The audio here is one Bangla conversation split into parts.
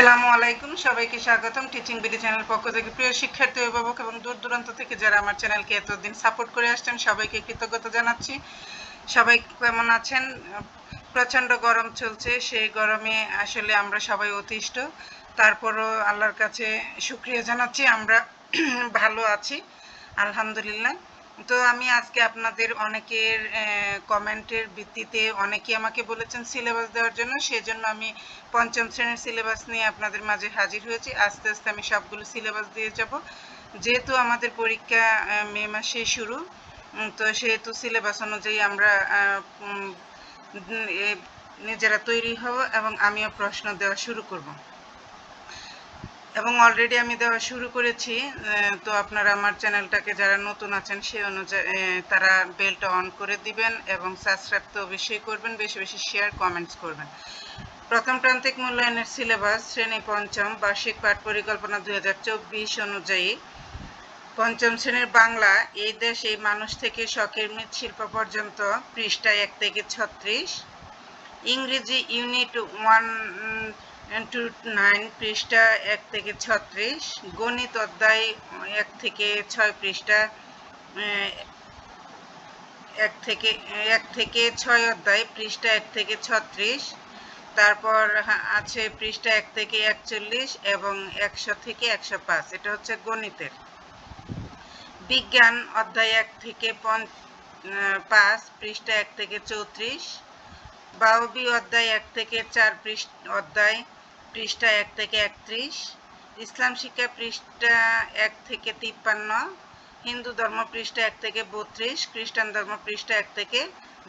আসসালামু আলাইকুম, সবাইকে স্বাগতম টিচিং বিডি চ্যানেল পক্ষ থেকে। প্রিয় শিক্ষার্থী, অভিভাবক এবং দূর দূরান্ত থেকে যারা আমার চ্যানেলকে এতদিন সাপোর্ট করে আসছেন, সবাইকে কৃতজ্ঞতা জানাচ্ছি। সবাই কেমন আছেন? প্রচণ্ড গরম চলছে, সেই গরমে আসলে আমরা সবাই অতিষ্ঠ। তারপরও আল্লাহর কাছে শুক্রিয়া জানাচ্ছি, আমরা ভালো আছি, আলহামদুলিল্লাহ। তো আমি আজকে আপনাদের অনেকের কমেন্টের ভিত্তিতে অনেকে আমাকে বলেছেন সিলেবাস দেওয়ার জন্য, সেজন্য আমি পঞ্চম শ্রেণির সিলেবাস নিয়ে আপনাদের মাঝে হাজির হয়েছি। আস্তে আস্তে আমি সবগুলো সিলেবাস দিয়ে যাব। যেহেতু আমাদের পরীক্ষা মে মাসে শুরু তো সেহেতু সিলেবাস অনুযায়ী আমরা নিজেরা তৈরি হব এবং আমিও প্রশ্ন দেওয়া শুরু করব। এবং অলরেডি আমি দেওয়া শুরু করেছি তো আপনারা আমার চ্যানেলটাকে যারা নতুন আছেন সেই অনুযায়ী তারা বেলটা অন করে দিবেন এবং সাবস্ক্রাইব তো অবশ্যই করবেন, বেশি বেশি শেয়ার কমেন্টস করবেন। প্রথম প্রান্তিক মূল্যায়নের সিলেবাস শ্রেণি পঞ্চম, বার্ষিক পাঠ পরিকল্পনা দু দুই অনুযায়ী। পঞ্চম শ্রেণির বাংলা, এই দেশ, এই মানুষ থেকে শখের মৃৎশিল্প পর্যন্ত পৃষ্ঠা এক থেকে ছত্রিশ। ইংরেজি ইউনিট ওয়ান টু নাইন পৃষ্ঠা, এক থেকে ছত্রিশ। গণিত অধ্যায়, এক থেকে ছয় পৃষ্ঠা এক থেকে এক থেকে ছয় অধ্যায়, পৃষ্ঠা এক থেকে ছত্রিশ। তারপর আছে পৃষ্ঠা এক থেকে একচল্লিশ এবং একশো থেকে একশো পাঁচ। এটা হচ্ছে গণিতের। বিজ্ঞান অধ্যায় এক থেকে পাঁচ, পৃষ্ঠা এক থেকে চৌত্রিশ। বাউবি অধ্যায় এক থেকে চার পৃষ্ঠ, অধ্যায়। পৃষ্ঠা এক থেকে একত্রিশ, ইসলাম শিক্ষা পৃষ্ঠা এক থেকে তিপ্পান্ন, হিন্দু ধর্ম পৃষ্ঠা এক থেকে বত্রিশ, খ্রিস্টান ধর্ম পৃষ্ঠা এক থেকে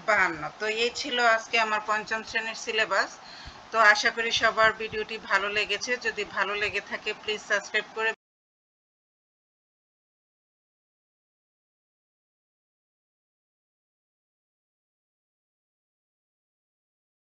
বাহান্ন। তো এই ছিল আজকে আমার পঞ্চম শ্রেণির সিলেবাস। তো আশা করি সবার ভিডিওটি ভালো লেগেছে। যদি ভালো লেগে থাকে প্লিজ সাবস্ক্রাইব করে